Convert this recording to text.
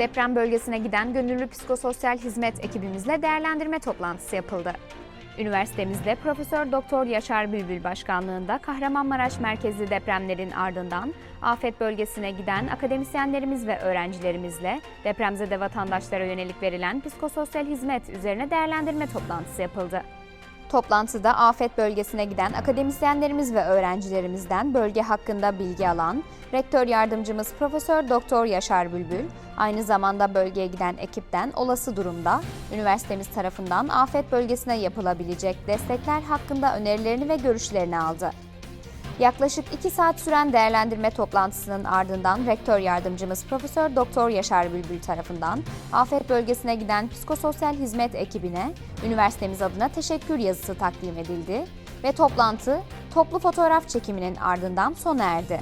Deprem bölgesine giden gönüllü psikososyal hizmet ekibimizle değerlendirme toplantısı yapıldı. Üniversitemizde Profesör Doktor Yaşar Bülbül başkanlığında Kahramanmaraş merkezli depremlerin ardından afet bölgesine giden akademisyenlerimiz ve öğrencilerimizle depremzede vatandaşlara yönelik verilen psikososyal hizmet üzerine değerlendirme toplantısı yapıldı. Toplantıda afet bölgesine giden akademisyenlerimiz ve öğrencilerimizden bölge hakkında bilgi alan Rektör yardımcımız Profesör Doktor Yaşar Bülbül, aynı zamanda bölgeye giden ekipten olası durumda üniversitemiz tarafından afet bölgesine yapılabilecek destekler hakkında önerilerini ve görüşlerini aldı. Yaklaşık 2 saat süren değerlendirme toplantısının ardından Rektör Yardımcımız Profesör Doktor Yaşar Bülbül tarafından afet bölgesine giden psikososyal hizmet ekibine üniversitemiz adına teşekkür yazısı takdim edildi ve toplantı toplu fotoğraf çekiminin ardından sona erdi.